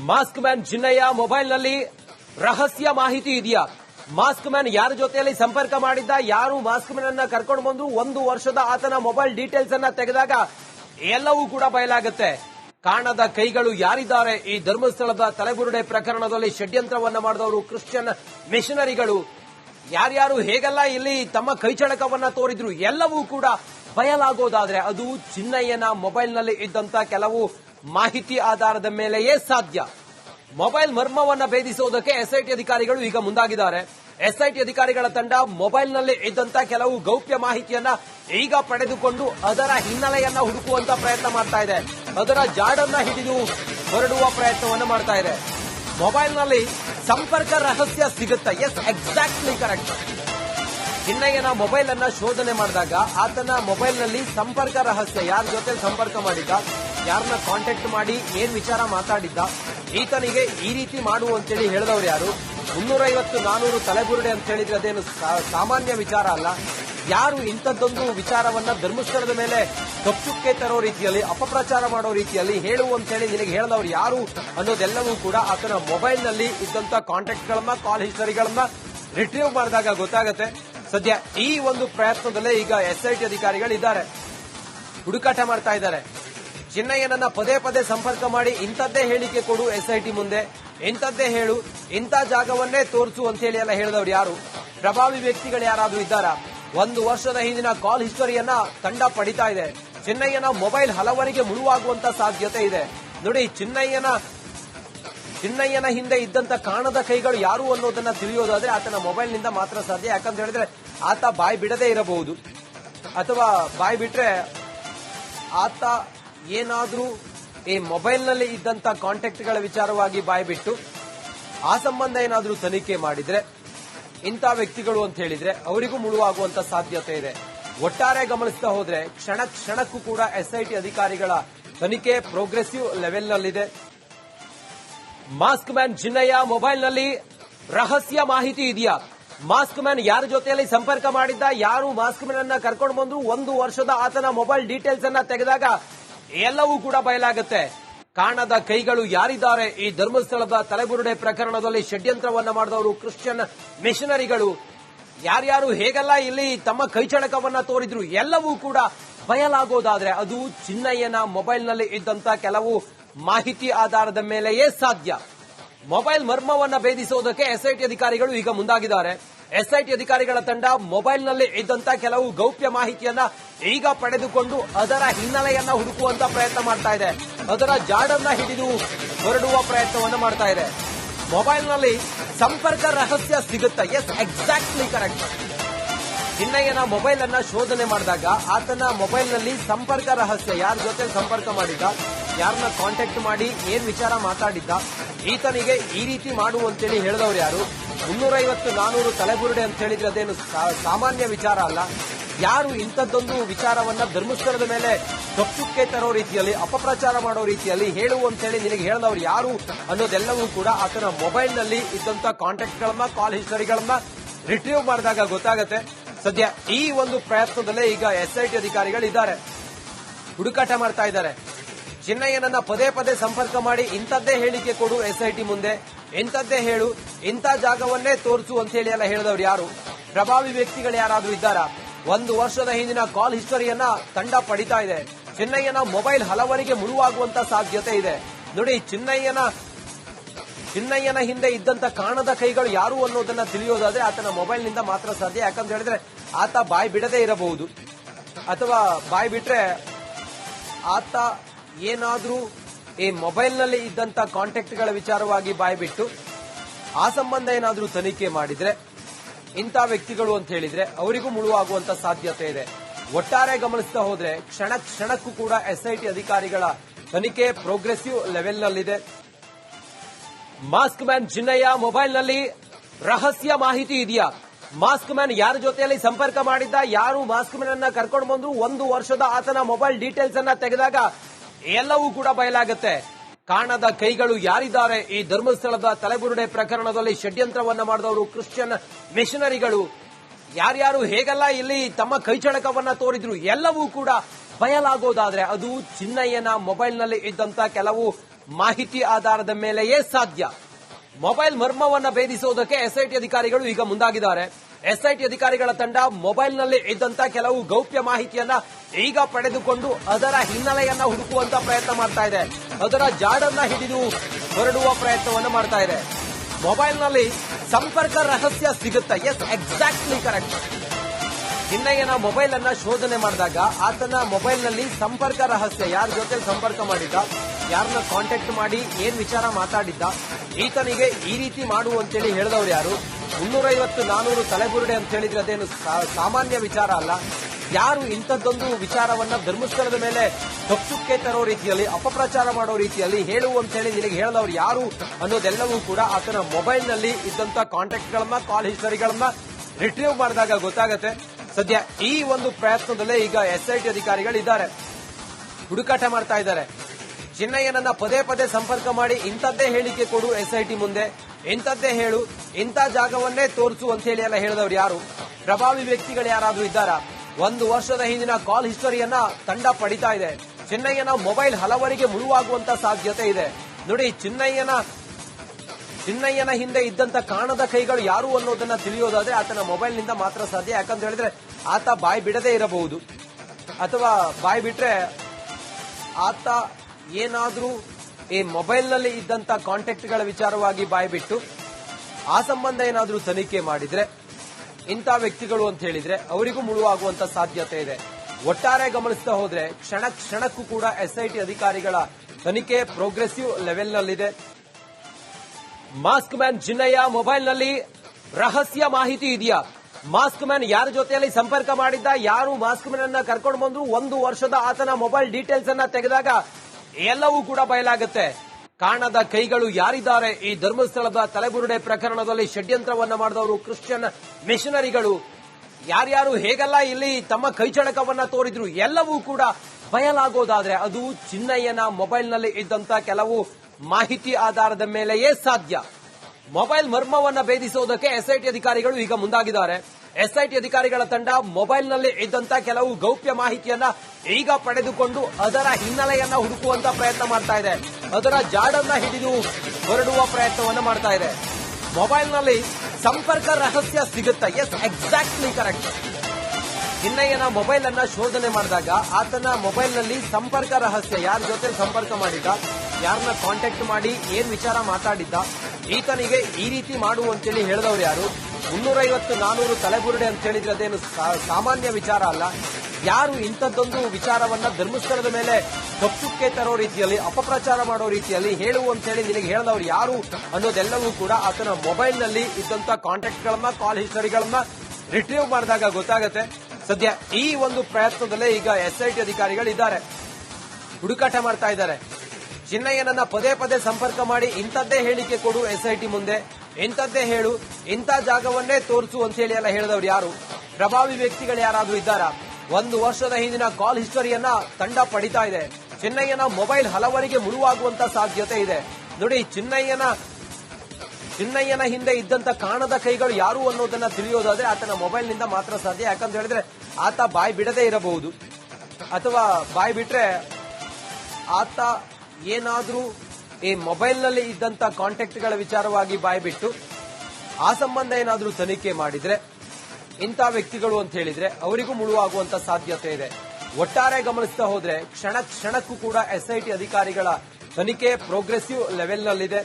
Mask man Chinnayya ಮೊಬೈಲ್ನಲ್ಲಿ ರಹಸ್ಯ ಮಾಹಿತಿ ಇದೆಯಾ? ಮಾಸ್ಕ್ ಮ್ಯಾನ್ ಯಾರ ಜೊತೆಯಲ್ಲಿ ಸಂಪರ್ಕ ಮಾಡಿದ್ದ? ಯಾರು ಮಾಸ್ಕ್ ಮ್ಯಾನ್ ಅನ್ನ ಕರ್ಕೊಂಡು ಬಂದು ಒಂದು ವರ್ಷದ ಆತನ ಮೊಬೈಲ್ ಡೀಟೇಲ್ಸ್ ಅನ್ನ ತೆಗೆದಾಗ ಎಲ್ಲವೂ ಕೂಡ ಬಯಲಾಗುತ್ತೆ. ಕಾಣದ ಕೈಗಳು ಯಾರಿದ್ದಾರೆ? ಈ ಧರ್ಮಸ್ಥಳದ ತಲೆಬುರುಡೆ ಪ್ರಕರಣದಲ್ಲಿ ಷಡ್ಯಂತ್ರವನ್ನ ಮಾಡಿದವರು ಕ್ರಿಶ್ಚಿಯನ್ ಮಿಷನರಿಗಳು. ಯಾರ್ಯಾರು ಹೇಗೆಲ್ಲ ಇಲ್ಲಿ ತಮ್ಮ ಕೈಚಳಕವನ್ನ ತೋರಿದ್ರು. ಎಲ್ಲವೂ ಕೂಡ ಬಯಲಾಗೋದಾದ್ರೆ ಅದು ಚಿನ್ನಯ್ಯನ ಮೊಬೈಲ್ನಲ್ಲಿ ಇದ್ದಂತ ಕೆಲವು ಮಾಹಿತಿ ಆಧಾರದ ಮೇಲೆಯೇ ಸಾಧ್ಯ. ಮೊಬೈಲ್ ಮರ್ಮವನ್ನ ಭೇದಿಸುವುದಕ್ಕೆ ಎಸ್ಐಟಿ ಅಧಿಕಾರಿಗಳು ಈಗ ಮುಂದಾಗಿದ್ದಾರೆ. ಎಸ್ಐಟಿ ಅಧಿಕಾರಿಗಳ ತಂಡ ಮೊಬೈಲ್ನಲ್ಲಿ ಇದ್ದಂತ ಕೆಲವು ಗೌಪ್ಯ ಮಾಹಿತಿಯನ್ನ ಈಗ ಪಡೆದುಕೊಂಡು ಅದರ ಹಿನ್ನೆಲೆಯನ್ನ ಹುಡುಕುವಂತ ಪ್ರಯತ್ನ ಮಾಡ್ತಾ ಇದೆ. ಅದರ ಜಾಡನ್ನ ಹಿಡಿದು ಹೊರಡುವ ಪ್ರಯತ್ನವನ್ನು ಮಾಡ್ತಾ ಇದೆ. ಮೊಬೈಲ್ನಲ್ಲಿ ಸಂಪರ್ಕ ರಹಸ್ಯ ಸಿಗುತ್ತೆ. ಎಸ್ ಎಕ್ಸಾಕ್ಟ್ಲಿ ಕರೆಕ್ಟ್ ಚಿನ್ನಯ್ಯನ ಮೊಬೈಲ್ ಅನ್ನ ಶೋಧನೆ ಮಾಡಿದಾಗ ಆತನ ಮೊಬೈಲ್ನಲ್ಲಿ ಸಂಪರ್ಕ ರಹಸ್ಯ ಯಾರ ಜೊತೆ ಸಂಪರ್ಕ ಮಾಡಿದ್ದ? ಯಾರನ್ನ ಕಾಂಟ್ಯಾಕ್ಟ್ ಮಾಡಿ ಏನ್ ವಿಚಾರ ಮಾತಾಡಿದ್ದ, ಈತನಿಗೆ ಈ ರೀತಿ ಮಾಡು ಅಂತೇಳಿ ಹೇಳಿದವರು ಯಾರು? ಮುನ್ನೂರೈವತ್ತು, ನಾನೂರು ತಲೆಬುರುಡೆ ಅಂತ ಹೇಳಿದ್ರೆ ಅದೇನು ಸಾಮಾನ್ಯ ವಿಚಾರ ಅಲ್ಲ. ಯಾರು ಇಂಥದ್ದೊಂದು ವಿಚಾರವನ್ನ ಧರ್ಮಸ್ಥಳದ ಮೇಲೆ ಕಪ್ಪುಕ್ಕೆ ತರೋ ರೀತಿಯಲ್ಲಿ, ಅಪಪ್ರಚಾರ ಮಾಡೋ ರೀತಿಯಲ್ಲಿ ಹೇಳು ಅಂತೇಳಿ ನಿನಗೆ ಹೇಳಿದವರು ಯಾರು ಅನ್ನೋದೆಲ್ಲವೂ ಕೂಡ ಆತನ ಮೊಬೈಲ್ನಲ್ಲಿ ಇದ್ದಂತ ಕಾಂಟ್ಯಾಕ್ಟ್ ಗಳನ್ನ ಕಾಲ್ ಹಿಸ್ಟರಿಗಳನ್ನ ರಿಟ್ರೀವ್ ಮಾಡಿದಾಗ ಗೊತ್ತಾಗತ್ತೆ. ಸದ್ಯ ಈ ಒಂದು ಪ್ರಯತ್ನದಲ್ಲೇ ಈಗ ಎಸ್ಐಟಿ ಅಧಿಕಾರಿಗಳಿದ್ದಾರೆ. ಹುಡುಕಾಟ ಮಾಡ್ತಾ ಇದ್ದಾರೆ. ಚಿನ್ನಯ್ಯನನ್ನ ಪದೇ ಪದೇ ಸಂಪರ್ಕ ಮಾಡಿ ಇಂಥದ್ದೇ ಹೇಳಿಕೆ ಕೊಡು ಎಸ್ಐಟಿ ಮುಂದೆ. ಇಂಥದ್ದೇ ಹೇಳು, ಇಂಥ ಜಾಗವನ್ನೇ ತೋರಿಸು ಅಂತ ಹೇಳಿ ಎಲ್ಲ ಹೇಳಿದವರು ಯಾರು? ಪ್ರಭಾವಿ ವ್ಯಕ್ತಿಗಳು ಯಾರಾದ್ರೂ ಇದ್ದಾರಾ? ಒಂದು ವರ್ಷದ ಹಿಂದಿನ ಕಾಲ್ ಹಿಸ್ಟರಿಯನ್ನ ತಂಡ ಪಡಿತಾ ಇದೆ. ಚಿನ್ನಯ್ಯನ ಮೊಬೈಲ್ ಹಲವರಿಗೆ ಮುಳುವಾಗುವಂತ ಸಾಧ್ಯತೆ ಇದೆ. ನೋಡಿ, ಚಿನ್ನಯ್ಯನ ಚಿನ್ನಯ್ಯನ ಹಿಂದೆ ಇದ್ದಂತ ಕಾಣದ ಕೈಗಳು ಯಾರು ಅನ್ನೋದನ್ನ ತಿಳಿಯೋದಾದ್ರೆ ಆತನ ಮೊಬೈಲ್ನಿಂದ ಮಾತ್ರ ಸಾಧ್ಯ. ಯಾಕಂತ ಹೇಳಿದ್ರೆ ಆತ ಬಾಯಿ ಬಿಡದೇ ಇರಬಹುದು. ಅಥವಾ ಬಾಯಿ ಬಿಟ್ರೆ ಆತ ಏನಾದ್ರೂ ಈ ಮೊಬೈಲ್ನಲ್ಲಿ ಇದ್ದಂತ ಕಾಂಟ್ಯಾಕ್ಟ್ಗಳ ವಿಚಾರವಾಗಿ ಬಾಯ್ಬಿಟ್ಟು ಆ ಸಂಬಂಧ ಏನಾದರೂ ತನಿಖೆ ಮಾಡಿದ್ರೆ, ಇಂಥ ವ್ಯಕ್ತಿಗಳು ಅಂತ ಹೇಳಿದ್ರೆ ಅವರಿಗೂ ಮುಳುವಾಗುವಂತ ಸಾಧ್ಯತೆ ಇದೆ. ಒಟ್ಟಾರೆ ಗಮನಿಸ್ತಾ ಹೋದ್ರೆ ಕ್ಷಣ ಕ್ಷಣಕ್ಕೂ ಕೂಡ ಎಸ್ಐಟಿ ಅಧಿಕಾರಿಗಳ ತನಿಖೆ ಪ್ರೋಗ್ರೆಸಿವ್ ಲೆವೆಲ್ನಲ್ಲಿದೆ. ಮಾಸ್ಕ್ ಮ್ಯಾನ್ ಚಿನ್ನಯ್ಯ ಮೊಬೈಲ್ನಲ್ಲಿ ರಹಸ್ಯ ಮಾಹಿತಿ ಇದೆಯಾ? ಮಾಸ್ಕ್ ಮ್ಯಾನ್ ಯಾರ ಜೊತೆಯಲ್ಲಿ ಸಂಪರ್ಕ ಮಾಡಿದ್ದ? ಯಾರು ಮಾಸ್ಕ್ ಮ್ಯಾನ್ ಅನ್ನ ಕರ್ಕೊಂಡು ಬಂದು ಒಂದು ವರ್ಷದ ಆತನ ಮೊಬೈಲ್ ಡೀಟೇಲ್ಸ್ ಅನ್ನ ತೆಗೆದಾಗ ಎಲ್ಲವೂ ಕೂಡ ಬಯಲಾಗುತ್ತೆ. ಕಾಣದ ಕೈಗಳು ಯಾರಿದ್ದಾರೆ? ಈ ಧರ್ಮಸ್ಥಳದ ತಲೆಬುರುಡೆ ಪ್ರಕರಣದಲ್ಲಿ ಷಡ್ಯಂತ್ರವನ್ನ ಮಾಡಿದವರು ಕ್ರಿಶ್ಚಿಯನ್ ಮಿಷನರಿಗಳು. ಯಾರ್ಯಾರು ಹೇಗೆಲ್ಲ ಇಲ್ಲಿ ತಮ್ಮ ಕೈಚಳಕವನ್ನ ತೋರಿದ್ರು. ಎಲ್ಲವೂ ಕೂಡ ಬಯಲಾಗೋದಾದ್ರೆ ಅದು ಚಿನ್ನಯ್ಯನ ಮೊಬೈಲ್ನಲ್ಲಿ ಇದ್ದಂತ ಕೆಲವು ಮಾಹಿತಿ ಆಧಾರದ ಮೇಲೆಯೇ ಸಾಧ್ಯ. ಮೊಬೈಲ್ ಮರ್ಮವನ್ನ ಭೇದಿಸುವುದಕ್ಕೆ ಎಸ್ಐಟಿ ಅಧಿಕಾರಿಗಳು ಈಗ ಮುಂದಾಗಿದ್ದಾರೆ. ಎಸ್ಐಟಿ ಅಧಿಕಾರಿಗಳ ತಂಡ ಮೊಬೈಲ್ನಲ್ಲಿ ಇದ್ದಂತ ಕೆಲವು ಗೌಪ್ಯ ಮಾಹಿತಿಯನ್ನ ಈಗ ಪಡೆದುಕೊಂಡು ಅದರ ಹಿನ್ನೆಲೆಯನ್ನ ಹುಡುಕುವಂತ ಪ್ರಯತ್ನ ಮಾಡ್ತಾ ಇದೆ. ಅದರ ಜಾಡನ್ನ ಹಿಡಿದು ಹೊರಡುವ ಪ್ರಯತ್ನವನ್ನ ಮಾಡ್ತಾ ಇದೆ. ಮೊಬೈಲ್ನಲ್ಲಿ ಸಂಪರ್ಕ ರಹಸ್ಯ ಸಿಗುತ್ತೆ. ಎಸ್ ಎಕ್ಸಾಕ್ಟ್ಲಿ ಕರೆಕ್ಟ್ ಚಿನ್ನಯ್ಯನ ಮೊಬೈಲ್ ಅನ್ನ ಶೋಧನೆ ಮಾಡಿದಾಗ ಆತನ ಮೊಬೈಲ್ನಲ್ಲಿ ಸಂಪರ್ಕ ರಹಸ್ಯ, ಯಾರ ಜೊತೆ ಸಂಪರ್ಕ ಮಾಡಿದ್ದ ಯಾರನ್ನ ಕಾಂಟ್ಯಾಕ್ಟ್ ಮಾಡಿ, ಏನ್ ವಿಚಾರ ಮಾತಾಡಿದ್ದ, ಈತನಿಗೆ ಈ ರೀತಿ ಮಾಡು ಅಂತೇಳಿ ಹೇಳಿದವರು ಯಾರು? ಮುನ್ನೂರೈವತ್ತು, ನಾನೂರು ತಲೆಬುರುಡೆ ಅಂತ ಹೇಳಿದ್ರೆ ಅದೇನು ಸಾಮಾನ್ಯ ವಿಚಾರ ಅಲ್ಲ. ಯಾರು ಇಂಥದ್ದೊಂದು ವಿಚಾರವನ್ನ ಧರ್ಮಸ್ಥಳದ ಮೇಲೆ ತಪ್ಪುಕ್ಕೆ ತರೋ ರೀತಿಯಲ್ಲಿ, ಅಪಪ್ರಚಾರ ಮಾಡೋ ರೀತಿಯಲ್ಲಿ ಹೇಳು ಅಂತೇಳಿ ನಿನಗೆ ಹೇಳಿದವರು ಯಾರು ಅನ್ನೋದೆಲ್ಲವೂ ಕೂಡ ಆತನ ಮೊಬೈಲ್ನಲ್ಲಿ ಇದ್ದಂತ ಕಾಂಟ್ಯಾಕ್ಟ್ ಗಳನ್ನ ಕಾಲ್ ಹಿಸ್ಟರಿಗಳನ್ನ ರಿಟ್ರೀವ್ ಮಾಡಿದಾಗ ಗೊತ್ತಾಗತ್ತೆ. ಸದ್ಯ ಈ ಒಂದು ಪ್ರಯತ್ನದಲ್ಲೇ ಈಗ ಎಸ್ಐಟಿ ಅಧಿಕಾರಿಗಳಿದ್ದಾರೆ ಹುಡುಕಾಟ ಮಾಡ್ತಾ ಇದ್ದಾರೆ. ಚಿನ್ನಯ್ಯನನ್ನ ಪದೇ ಪದೇ ಸಂಪರ್ಕ ಮಾಡಿ ಇಂಥದ್ದೇ ಹೇಳಿಕೆ ಕೊಡು ಎಸ್ಐಟಿ ಮುಂದೆ. ಇಂಥದ್ದೇ ಹೇಳು, ಇಂಥ ಜಾಗವನ್ನೇ ತೋರಿಸು ಅಂತ ಹೇಳಿ ಎಲ್ಲ ಹೇಳಿದವರು ಯಾರು? ಪ್ರಭಾವಿ ವ್ಯಕ್ತಿಗಳು ಯಾರಾದ್ರೂ ಇದ್ದಾರಾ? ಒಂದು ವರ್ಷದ ಹಿಂದಿನ ಕಾಲ್ ಹಿಸ್ಟರಿಯನ್ನ ತಂಡ ಪಡಿತಾ ಇದೆ. ಚಿನ್ನಯ್ಯನ ಮೊಬೈಲ್ ಹಲವರಿಗೆ ಮುಳುವಾಗುವಂತ ಸಾಧ್ಯತೆ ಇದೆ. ನೋಡಿ, ಚಿನ್ನಯ್ಯನ ಚಿನ್ನಯ್ಯನ ಹಿಂದೆ ಇದ್ದಂತ ಕಾಣದ ಕೈಗಳು ಯಾರು ಅನ್ನೋದನ್ನ ತಿಳಿಯೋದಾದ್ರೆ ಆತನ ಮೊಬೈಲ್ನಿಂದ ಮಾತ್ರ ಸಾಧ್ಯ. ಯಾಕಂತ ಹೇಳಿದ್ರೆ ಆತ ಬಾಯಿ ಬಿಡದೇ ಇರಬಹುದು. ಅಥವಾ ಬಾಯಿ ಬಿಟ್ರೆ ಆತ ಏನಾದ್ರೂ ಈ ಮೊಬೈಲ್ನಲ್ಲಿ ಇದ್ದಂತ ಕಾಂಟ್ಯಾಕ್ಟ್ಗಳ ವಿಚಾರವಾಗಿ ಬಾಯ್ಬಿಟ್ಟು, ಆ ಸಂಬಂಧ ಏನಾದರೂ ತನಿಖೆ ಮಾಡಿದ್ರೆ, ಇಂಥ ವ್ಯಕ್ತಿಗಳು ಅಂತ ಹೇಳಿದ್ರೆ ಅವರಿಗೂ ಮುಳುವಾಗುವಂತ ಸಾಧ್ಯತೆ ಇದೆ. ಒಟ್ಟಾರೆ ಗಮನಿಸ್ತಾ ಹೋದ್ರೆ ಕ್ಷಣ ಕ್ಷಣಕ್ಕೂ ಕೂಡ ಎಸ್ಐಟಿ ಅಧಿಕಾರಿಗಳ ತನಿಖೆ ಪ್ರೋಗ್ರೆಸಿವ್ ಲೆವೆಲ್ನಲ್ಲಿದೆ ಮಾಸ್ಕ್ ಮ್ಯಾನ್ ಚಿನ್ನಯ್ಯ ಮೊಬೈಲ್ನಲ್ಲಿ ರಹಸ್ಯ ಮಾಹಿತಿ ಇದೆಯಾ? ಮಾಸ್ಕ್ ಮ್ಯಾನ್ ಯಾರ ಜೊತೆಯಲ್ಲಿ ಸಂಪರ್ಕ ಮಾಡಿದ್ದ? ಯಾರು ಮಾಸ್ಕ್ ಮ್ಯಾನ್ ಅನ್ನ ಕರ್ಕೊಂಡು ಬಂದ್ರು? ಒಂದು ವರ್ಷದ ಆತನ ಮೊಬೈಲ್ ಡೀಟೇಲ್ಸ್ ಅನ್ನ ತೆಗೆದಾಗ ಎಲ್ಲವೂ ಕೂಡ ಬಯಲಾಗುತ್ತೆ. ಕಾಣದ ಕೈಗಳು ಯಾರಿದ್ದಾರೆ? ಈ ಧರ್ಮಸ್ಥಳದ ತಲೆಬುರುಡೆ ಪ್ರಕರಣದಲ್ಲಿ ಷಡ್ಯಂತ್ರವನ್ನ ಮಾಡಿದವರು ಕ್ರಿಶ್ಚಿಯನ್ ಮಿಷನರಿಗಳು. ಯಾರ್ಯಾರು ಹೇಗೆಲ್ಲ ಇಲ್ಲಿ ತಮ್ಮ ಕೈಚಳಕವನ್ನ ತೋರಿದ್ರು. ಎಲ್ಲವೂ ಕೂಡ ಬಯಲಾಗೋದಾದ್ರೆ ಅದು ಚಿನ್ನಯ್ಯನ ಮೊಬೈಲ್ನಲ್ಲಿ ಇದ್ದಂತ ಕೆಲವು ಮಾಹಿತಿ ಆಧಾರದ ಮೇಲೆಯೇ ಸಾಧ್ಯ. ಮೊಬೈಲ್ ಮರ್ಮವನ್ನ ಭೇದಿಸುವುದಕ್ಕೆ ಎಸ್ಐಟಿ ಅಧಿಕಾರಿಗಳು ಈಗ ಮುಂದಾಗಿದ್ದಾರೆ. ಎಸ್ಐಟಿ ಅಧಿಕಾರಿಗಳ ತಂಡ ಮೊಬೈಲ್ನಲ್ಲಿ ಇದ್ದಂತ ಕೆಲವು ಗೌಪ್ಯ ಮಾಹಿತಿಯನ್ನ ಈಗ ಪಡೆದುಕೊಂಡು ಅದರ ಹಿನ್ನೆಲೆಯನ್ನ ಹುಡುಕುವಂತ ಪ್ರಯತ್ನ ಮಾಡ್ತಾ ಇದೆ. ಅದರ ಜಾಡನ್ನ ಹಿಡಿದು ಹೊರಡುವ ಪ್ರಯತ್ನವನ್ನು ಮಾಡ್ತಾ ಇದೆ. ಮೊಬೈಲ್ನಲ್ಲಿ ಸಂಪರ್ಕ ರಹಸ್ಯ ಸಿಗುತ್ತೆ. ಎಸ್ ಎಕ್ಸಾಕ್ಟ್ಲಿ ಕರೆಕ್ಟ್ ಚಿನ್ನಯ್ಯನ ಮೊಬೈಲ್ ಅನ್ನ ಶೋಧನೆ ಮಾಡಿದಾಗ ಆತನ ಮೊಬೈಲ್ನಲ್ಲಿ ಸಂಪರ್ಕ ರಹಸ್ಯ, ಯಾರ ಜೊತೆ ಸಂಪರ್ಕ ಮಾಡಿದ್ದ ಯಾರನ್ನ ಕಾಂಟ್ಯಾಕ್ಟ್ ಮಾಡಿ, ಏನ್ ವಿಚಾರ ಮಾತಾಡಿದ್ದ, ಈತನಿಗೆ ಈ ರೀತಿ ಮಾಡು ಅಂತೇಳಿ ಹೇಳಿದವ್ರು ಯಾರು? ಮುನ್ನೂರೈವತ್ತು, ನಾನೂರು ತಲೆಬುರುಡೆ ಅಂತ ಹೇಳಿದ್ರೆ ಅದೇನು ಸಾಮಾನ್ಯ ವಿಚಾರ ಅಲ್ಲ. ಯಾರು ಇಂಥದ್ದೊಂದು ವಿಚಾರವನ್ನ ಧರ್ಮಸ್ಥಳದ ಮೇಲೆ ತಪ್ಪುಕ್ಕೆ ತರೋ ರೀತಿಯಲ್ಲಿ, ಅಪಪ್ರಚಾರ ಮಾಡೋ ರೀತಿಯಲ್ಲಿ ಹೇಳು ಅಂತ ಹೇಳಿ ನಿನಗೆ ಹೇಳಿದವ್ರು ಯಾರು ಅನ್ನೋದೆಲ್ಲವೂ ಕೂಡ ಆತನ ಮೊಬೈಲ್ನಲ್ಲಿ ಇದ್ದಂತ ಕಾಂಟ್ಯಾಕ್ಟ್ ಗಳನ್ನ ಕಾಲ್ ಹಿಸ್ಟರಿಗಳನ್ನ ರಿಟ್ರೀವ್ ಮಾಡಿದಾಗ ಗೊತ್ತಾಗತ್ತೆ. ಸದ್ಯ ಈ ಒಂದು ಪ್ರಯತ್ನದಲ್ಲೇ ಈಗ ಎಸ್ಐಟಿ ಅಧಿಕಾರಿಗಳಿದ್ದಾರೆ. ಹುಡುಕಾಟ ಮಾಡ್ತಾ ಇದ್ದಾರೆ. ಚಿನ್ನಯ್ಯನನ್ನ ಪದೇ ಪದೇ ಸಂಪರ್ಕ ಮಾಡಿ ಇಂಥದ್ದೇ ಹೇಳಿಕೆ ಕೊಡು ಎಸ್ಐಟಿ ಮುಂದೆ. ಇಂಥದ್ದೇ ಹೇಳು. ಇಂಥ ಜಾಗವನ್ನೇ ತೋರಿಸು ಅಂತ ಹೇಳಿ ಎಲ್ಲ ಹೇಳಿದವ್ರು ಯಾರು? ಪ್ರಭಾವಿ ವ್ಯಕ್ತಿಗಳು ಯಾರಾದ್ರೂ ಇದ್ದಾರಾ? ಒಂದು ವರ್ಷದ ಹಿಂದಿನ ಕಾಲ್ ಹಿಸ್ಟರಿಯನ್ನ ತಂಡ ಪಡಿತಾ ಇದೆ. ಚಿನ್ನಯ್ಯನ ಮೊಬೈಲ್ ಹಲವರಿಗೆ ಮುಳುವಾಗುವಂತ ಸಾಧ್ಯತೆ ಇದೆ. ನೋಡಿ, ಚಿನ್ನಯ್ಯನ ಚಿನ್ನಯ್ಯನ ಹಿಂದೆ ಇದ್ದಂತ ಕಾಣದ ಕೈಗಳು ಯಾರು ಅನ್ನೋದನ್ನ ತಿಳಿಯೋದಾದ್ರೆ ಆತನ ಮೊಬೈಲ್ನಿಂದ ಮಾತ್ರ ಸಾಧ್ಯ. ಯಾಕಂತ ಹೇಳಿದ್ರೆ ಆತ ಬಾಯಿ ಬಿಡದೇ ಇರಬಹುದು. ಅಥವಾ ಬಾಯಿ ಬಿಟ್ರೆ ಆತ ಏನಾದ್ರೂ ಈ ಮೊಬೈಲ್ನಲ್ಲಿ ಇದ್ದಂತ ಕಾಂಟ್ಯಾಕ್ಟ್ಗಳ ವಿಚಾರವಾಗಿ ಬಾಯ್ಬಿಟ್ಟು ಆ ಸಂಬಂಧ ಏನಾದರೂ ತನಿಖೆ ಮಾಡಿದ್ರೆ, ಇಂಥ ವ್ಯಕ್ತಿಗಳು ಅಂತ ಹೇಳಿದ್ರೆ ಅವರಿಗೂ ಮುಳುವಾಗುವಂತ ಸಾಧ್ಯತೆ ಇದೆ. ಒಟ್ಟಾರೆ ಗಮನಿಸ್ತಾ ಹೋದ್ರೆ ಕ್ಷಣ ಕ್ಷಣಕ್ಕೂ ಕೂಡ ಎಸ್ಐಟಿ ಅಧಿಕಾರಿಗಳ ತನಿಖೆ ಪ್ರೋಗ್ರೆಸಿವ್ ಲೆವೆಲ್ನಲ್ಲಿದೆ. ಮಾಸ್ಕ್ ಮ್ಯಾನ್ ಚಿನ್ನಯ್ಯ ಮೊಬೈಲ್ನಲ್ಲಿ ರಹಸ್ಯ ಮಾಹಿತಿ ಇದೆಯಾ? ಮಾಸ್ಕ್ ಮ್ಯಾನ್ ಯಾರ ಜೊತೆಯಲ್ಲಿ ಸಂಪರ್ಕ ಮಾಡಿದ್ದ? ಯಾರು ಮಾಸ್ಕ್ ಮ್ಯಾನ್ ಅನ್ನ ಕರ್ಕೊಂಡು ಬಂದ್ರು? ಒಂದು ವರ್ಷದ ಆತನ ಮೊಬೈಲ್ ಡೀಟೇಲ್ಸ್ ಅನ್ನ ತೆಗೆದಾಗ ಎಲ್ಲವೂ ಕೂಡ ಬಯಲಾಗುತ್ತೆ. ಕಾಣದ ಕೈಗಳು ಯಾರಿದ್ದಾರೆ? ಈ ಧರ್ಮಸ್ಥಳದ ತಲೆಬುರುಡೆ ಪ್ರಕರಣದಲ್ಲಿ ಷಡ್ಯಂತ್ರವನ್ನ ಮಾಡಿದವರು ಕ್ರಿಶ್ಚಿಯನ್ ಮಿಷನರಿಗಳು. ಯಾರ್ಯಾರು ಹೇಗೆಲ್ಲ ಇಲ್ಲಿ ತಮ್ಮ ಕೈಚಳಕವನ್ನ ತೋರಿದ್ರು. ಎಲ್ಲವೂ ಕೂಡ ಬಯಲಾಗೋದಾದ್ರೆ ಅದು ಚಿನ್ನಯ್ಯನ ಮೊಬೈಲ್ನಲ್ಲಿ ಇದ್ದಂತ ಕೆಲವು ಮಾಹಿತಿ ಆಧಾರದ ಮೇಲೆಯೇ ಸಾಧ್ಯ. ಮೊಬೈಲ್ ಮರ್ಮವನ್ನ ಭೇದಿಸುವುದಕ್ಕೆ ಎಸ್ಐಟಿ ಅಧಿಕಾರಿಗಳು ಈಗ ಮುಂದಾಗಿದ್ದಾರೆ. ಎಸ್ಐಟಿ ಅಧಿಕಾರಿಗಳ ತಂಡ ಮೊಬೈಲ್ನಲ್ಲಿ ಇದ್ದಂತ ಕೆಲವು ಗೌಪ್ಯ ಮಾಹಿತಿಯನ್ನ ಈಗ ಪಡೆದುಕೊಂಡು ಅದರ ಹಿನ್ನೆಲೆಯನ್ನ ಹುಡುಕುವಂತ ಪ್ರಯತ್ನ ಮಾಡ್ತಾ ಇದೆ. ಅದರ ಜಾಡನ್ನ ಹಿಡಿದು ಹೊರಡುವ ಪ್ರಯತ್ನವನ್ನ ಮಾಡ್ತಾ ಇದೆ. ಮೊಬೈಲ್ನಲ್ಲಿ ಸಂಪರ್ಕ ರಹಸ್ಯ ಸಿಗುತ್ತೆ? ಎಸ್ ಎಕ್ಸಾಕ್ಟ್ಲಿ ಕರೆಕ್ಟ್ ಚಿನ್ನಯ್ಯನ ಮೊಬೈಲ್ ಅನ್ನ ಶೋಧನೆ ಮಾಡಿದಾಗ ಆತನ ಮೊಬೈಲ್ನಲ್ಲಿ ಸಂಪರ್ಕ ರಹಸ್ಯ, ಯಾರ ಜೊತೆ ಸಂಪರ್ಕ ಮಾಡಿದ್ದ, ಯಾರನ್ನ ಕಾಂಟ್ಯಾಕ್ಟ್ ಮಾಡಿ, ಏನ್ ವಿಚಾರ ಮಾತಾಡಿದ್ದ, ಈತನಿಗೆ ಈ ರೀತಿ ಮಾಡು ಅಂತೇಳಿ ಹೇಳಿದವರು ಯಾರು? ಮುನ್ನೂರೈವತ್ತು, ನಾನೂರು ತಲೆಬುರುಡೆ ಅಂತ ಹೇಳಿದ್ರೆ ಅದೇನು ಸಾಮಾನ್ಯ ವಿಚಾರ ಅಲ್ಲ. ಯಾರು ಇಂಥದ್ದೊಂದು ವಿಚಾರವನ್ನ ಧರ್ಮಸ್ಥಳದ ಮೇಲೆ ತಪ್ಪುಕ್ಕೆ ತರೋ ರೀತಿಯಲ್ಲಿ, ಅಪಪ್ರಚಾರ ಮಾಡೋ ರೀತಿಯಲ್ಲಿ ಹೇಳು ಅಂತ ಹೇಳಿ ನಿನಗೆ ಹೇಳಿದವರು ಯಾರು ಅನ್ನೋದೆಲ್ಲವೂ ಕೂಡ ಆತನ ಮೊಬೈಲ್ನಲ್ಲಿ ಇದ್ದಂತ ಕಾಂಟ್ಯಾಕ್ಟ್ ಗಳನ್ನ ಕಾಲ್ ಹಿಸ್ಟರಿಗಳನ್ನ ರಿಟ್ರೀವ್ ಮಾಡಿದಾಗ ಗೊತ್ತಾಗುತ್ತೆ. ಸದ್ಯ ಈ ಒಂದು ಪ್ರಯತ್ನದಲ್ಲೇ ಈಗ ಎಸ್ಐಟಿ ಅಧಿಕಾರಿಗಳಿದ್ದಾರೆ. ಹುಡುಕಾಟ ಮಾಡ್ತಾ ಇದ್ದಾರೆ. ಚಿನ್ನಯ್ಯನನ್ನ ಪದೇ ಪದೇ ಸಂಪರ್ಕ ಮಾಡಿ ಇಂಥದ್ದೇ ಹೇಳಿಕೆ ಕೊಡು ಎಸ್ಐಟಿ ಮುಂದೆ. ಇಂಥದ್ದೇ ಹೇಳು, ಇಂಥ ಜಾಗವನ್ನೇ ತೋರಿಸು ಅಂತ ಹೇಳಿ ಎಲ್ಲ ಹೇಳಿದವ್ರು ಯಾರು? ಪ್ರಭಾವಿ ವ್ಯಕ್ತಿಗಳು ಯಾರಾದ್ರೂ ಇದ್ದಾರಾ? ಒಂದು ವರ್ಷದ ಹಿಂದಿನ ಕಾಲ್ ಹಿಸ್ಟರಿಯನ್ನ ತಂಡ ಪಡಿತಾ ಇದೆ. ಚೆನ್ನಯ್ಯನ ಮೊಬೈಲ್ ಹಲವರಿಗೆ ಮುಳುವಾಗುವಂತ ಸಾಧ್ಯತೆ ಇದೆ. ನೋಡಿ, ಚಿನ್ನಯ್ಯನ ಚಿನ್ನಯ್ಯನ ಹಿಂದೆ ಇದ್ದಂತ ಕಾಣದ ಕೈಗಳು ಯಾರು ಅನ್ನೋದನ್ನ ತಿಳಿಯೋದಾದ್ರೆ ಆತನ ಮೊಬೈಲ್ನಿಂದ ಮಾತ್ರ ಸಾಧ್ಯ. ಯಾಕಂತ ಹೇಳಿದ್ರೆ ಆತ ಬಾಯಿ ಬಿಡದೇ ಇರಬಹುದು. ಅಥವಾ ಬಾಯಿ ಬಿಟ್ರೆ ಆತ ಏನಾದ್ರೂ ಈ ಮೊಬೈಲ್ನಲ್ಲಿ ಇದ್ದಂತ ಕಾಂಟ್ಯಾಕ್ಟ್ಗಳ ವಿಚಾರವಾಗಿ ಬಾಯ್ಬಿಟ್ಟು ಆ ಸಂಬಂಧ ಏನಾದರೂ ತನಿಖೆ ಮಾಡಿದ್ರೆ, ಇಂಥ ವ್ಯಕ್ತಿಗಳು ಅಂತ ಹೇಳಿದ್ರೆ ಅವರಿಗೂ ಮುಳುವಾಗುವಂತ ಸಾಧ್ಯತೆ ಇದೆ. ಒಟ್ಟಾರೆ ಗಮನಿಸ್ತಾ ಹೋದ್ರೆ ಕ್ಷಣ ಕ್ಷಣಕ್ಕೂ ಕೂಡ ಎಸ್ಐಟಿ ಅಧಿಕಾರಿಗಳ ತನಿಖೆ ಪ್ರೋಗ್ರೆಸಿವ್ ಲೆವೆಲ್ನಲ್ಲಿದೆ